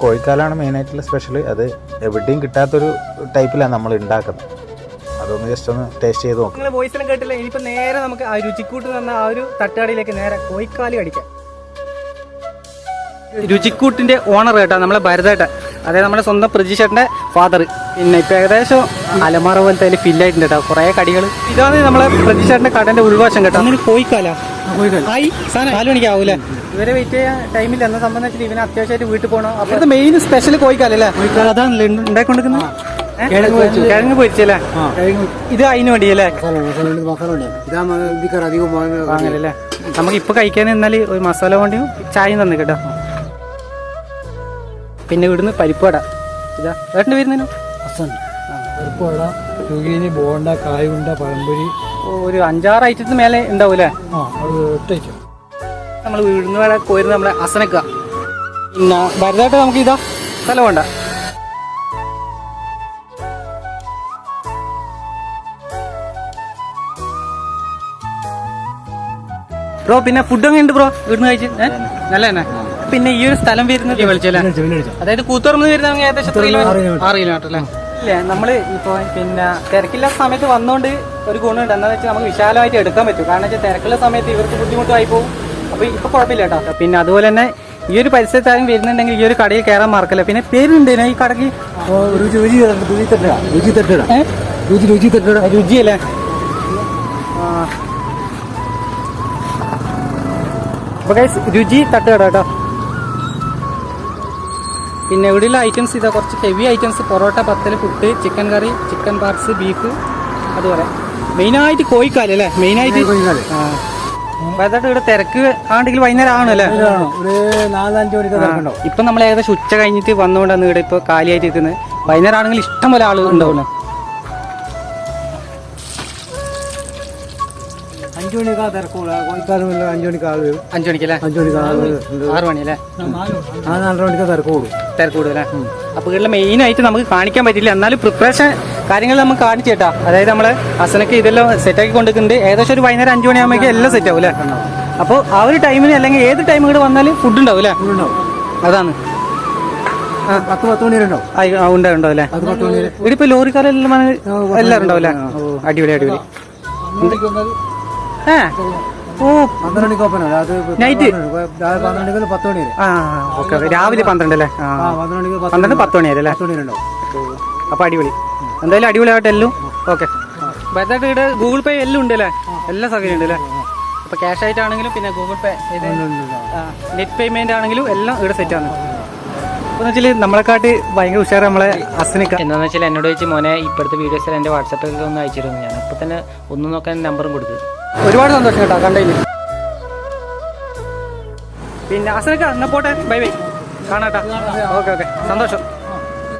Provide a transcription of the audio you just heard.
കോഴിക്കാലാണ് മെയിനായിട്ടുള്ള സ്പെഷ്യൽ അത് എവിടെയും കിട്ടാത്തൊരു ടൈപ്പിലാണ് നമ്മൾ ഉണ്ടാക്കുന്നത് അതൊന്ന് ജസ്റ്റ് ഒന്ന് ടേസ്റ്റ് ചെയ്ത് നോക്കാം. നിങ്ങൾ എല്ലാം കേട്ടില്ല? ഇനിയിപ്പോൾ നേരെ നമുക്ക് ആ രുചിക്കൂട്ട് തന്ന ആ ഒരു തട്ടാടിയിലേക്ക് നേരെ കോഴിക്കാലി കടിക്കാം. രുചിക്കൂട്ടിന്റെ ഓണർ കേട്ടോ നമ്മളെ ഭരതേട്ടൻ. അതായത് നമ്മുടെ സ്വന്തം പ്രജീഷേട്ടന്റെ ഫാദർ പിന്നെ ഇപ്പൊ ഏകദേശം അലമാറ പോലത്തെ അതിൽ ഫില്ലായിട്ടുണ്ട് കേട്ടോ. കുറെ കടികൾ ഇതാണ് നമ്മളെ പ്രജീഷേട്ടന്റെ കടന്റെ ഉൾവശം കേട്ടോ. അങ്ങനെ കോഴിക്കാല. ആയി നാല് മണിക്കാവൂലേ ഇവരെ വെയിറ്റ് ചെയ്യാൻ ടൈമില്ല എന്നെ സംബന്ധിച്ചിട്ട് ഇവനെ അത്യാവശ്യമായിട്ട് വീട്ടിൽ പോകണം അപ്പൊ ഇത് മെയിൻ സ്പെഷ്യൽ കോഴിക്കാലല്ലേ? അതാണല്ലേ ഉണ്ടായിക്കൊണ്ടിരിക്കുന്നത് കിഴങ്ങ് പൊരിച്ചല്ലേ? ഇത് അതിന് വേണ്ടിയല്ലേ? വാങ്ങലല്ലേ നമുക്ക് ഇപ്പൊ കഴിക്കാൻ നിന്നാൽ ഒരു മസാല കൊണ്ടും ചായയും തന്നെ കേട്ടോ. പിന്നെ ഇവിടുന്ന് പരിപ്പട ഇതാ. ഏട്ടന്റെ വരുന്നതിനു പരിപ്പുവട ചുകീനി ബോണ്ട കായുണ്ട പഴംപൊരി ഒരു അഞ്ചാറ് ഐറ്റത്തിന് മേലെ ഉണ്ടാവൂലേ നമ്മൾ വീഴുന്ന വേറെ കോരുന്ന നമ്മളെ അസനക്ക. പിന്നെ വലുതായിട്ട് നമുക്ക് ഇതാ സ്ഥലം വേണ്ട. ബ്രോ പിന്നെ ഫുഡ് എങ്ങനെയുണ്ട് ബ്രോ ഇവിടുന്ന് കഴിച്ച്? നല്ല തന്നെ പിന്നെ ഈ ഒരു സ്ഥലം വരുന്നത് വിളിച്ചല്ലേ അതായത് കൂത്തുറമ്പ് വരുന്ന ഏകദേശം ആറ് കിലോമീറ്റർ. അല്ലേ? നമ്മൾ ഇപ്പൊ പിന്നെ തിരക്കില്ലാത്ത സമയത്ത് വന്നോണ്ട് ഒരു ഗുണമുണ്ട്. എന്താണെന്ന് വെച്ചാൽ നമുക്ക് വിശാലമായിട്ട് എടുക്കാൻ പറ്റും. കാരണം വെച്ചാൽ തിരക്കുള്ള സമയത്ത് ഇവർക്ക് ബുദ്ധിമുട്ടായി പോകും. അപ്പോൾ ഇപ്പോൾ കുഴപ്പമില്ല കേട്ടോ. പിന്നെ അതുപോലെ തന്നെ ഈ ഒരു പരിസരത്താരും വരുന്നുണ്ടെങ്കിൽ ഈ ഒരു കടയിൽ കയറാൻ മറക്കില്ല? പിന്നെ പേരുണ്ടേനോ ഈ കടയ്ക്ക് രുചി രുചി രുചി തട്ടുക രുചിയല്ലേ? അപ്പോൾ രുചി തട്ടുകട കേട്ടോ. പിന്നെ ഇവിടെയുള്ള ഐറ്റംസ് ഇതാ. കുറച്ച് heavy items parotta പത്തൽ puttu chicken curry chicken parts beef അതുപോലെ. മെയിനായിട്ട് കോഴിക്കാൽ അല്ലേ? മെയിനായിട്ട് കോഴിക്കാൽ. അതായത് ഇവിടെ തിരക്ക് ആണെങ്കിൽ വൈകുന്നേരം ആണല്ലേ ഒരു നാലഞ്ച് മണിക്ക് ഇപ്പൊ നമ്മൾ ഏകദേശം ഉച്ച കഴിഞ്ഞിട്ട് വന്നുകൊണ്ടാണ് ഇവിടെ ഇപ്പൊ കാലിയായിട്ട് നിൽക്കുന്നത് വൈകുന്നേരം ആണെങ്കിൽ ഇഷ്ടം പോലെ ആൾ ഉണ്ടാവുന്നു. അഞ്ചു മണിക്കാ തിരക്കുള്ള. കോഴിക്കാലും അഞ്ചു മണിക്ക് ആൾ വരും. അഞ്ചു മണിക്കല്ലേ അഞ്ചു മണിക്ക് ആൾ വരും. ആറ് മണിയല്ലേ ആ നാലര മണിക്ക് തിരക്കുള്ളൂ. തിരക്ക് കൂടുതലേ. അപ്പൊ ഇവിടെ മെയിൻ ആയിട്ട് നമുക്ക് കാണിക്കാൻ പറ്റില്ല. എന്നാലും പ്രിപ്പറേഷൻ കാര്യങ്ങൾ നമ്മൾ കാണിച്ചു കേട്ടാ അതായത് നമ്മൾ അസനക്ക് ഇതെല്ലാം സെറ്റ് ആക്കി കൊണ്ടിരിക്കുന്നുണ്ട് ഏകദേശം ഒരു വൈകുന്നേരം അഞ്ചു മണിയാകുമ്പോൾ എല്ലാം സെറ്റ് ആവും അല്ലേ അപ്പോൾ ആ ഒരു ടൈമിന് അല്ലെങ്കിൽ ഏത് ടൈം കൂടെ വന്നാലും ഫുഡ് ഉണ്ടാവും അല്ലേ അതാണ്. പത്ത് പത്ത് മണി വരെ ഉണ്ടാവും. ആ, ഉണ്ടാവും ഉണ്ടാവും അല്ലേ മണി ഇവിടെ ഇപ്പൊ ലോറിക്കാരെല്ലാം എല്ലാരും എല്ലാവരും ഉണ്ടാവും അല്ലേ അടിപൊളി അടിപൊളി. ഏ? ഓ. പന്ത്രണ്ട് മണിക്ക് ഓപ്പൺ നൈറ്റ്? പന്ത്രണ്ട് പത്ത് മണി വരെ. ആ ഓക്കെ രാവിലെ പന്ത്രണ്ട് അല്ലേ പന്ത്രണ്ട് പത്ത് മണി വരെ അല്ലേ പത്ത് മണി വരെ ഉണ്ടാവും. അപ്പൊ അടിപൊളി. എന്തായാലും അടിപൊളിയായിട്ട് എല്ലാം. ഓക്കെ. ബൈത്തായിട്ട് ഇവിടെ ഗൂഗിൾ പേ എല്ലാം ഉണ്ട് അല്ലേ എല്ലാ സൗകര്യം ഉണ്ട് അല്ലേ അപ്പൊ ക്യാഷ് ആയിട്ടാണെങ്കിലും പിന്നെ ഗൂഗിൾ പേ നെറ്റ് പേയ്മെന്റ് ആണെങ്കിലും എല്ലാം ഇവിടെ സെറ്റ് ആണ്. നമ്മളെക്കാട്ടി വെച്ചാൽ നമ്മളെക്കാട്ട് ഭയങ്കര ഉഷാറ് നമ്മളെ അസ്നിക്ക. എന്താണെന്ന് വെച്ചാൽ എന്നോട് വെച്ച് മോനെ ഇപ്പോഴത്തെ വീഡിയോസിൽ എന്റെ വാട്സാപ്പിൽ ഒന്ന് അയച്ചിരുന്നു. ഞാൻ അപ്പോൾ തന്നെ ഒന്ന് നോക്കാൻ നമ്പറും കൊടുത്തു. ഒരുപാട് സന്തോഷം കേട്ടോ കണ്ടതിന്. പിന്നെ അസനക്ക എന്നാ പോട്ടെ ബൈ ബൈ കാണാട്ടാ ഓക്കെ ഓക്കെ. സന്തോഷം.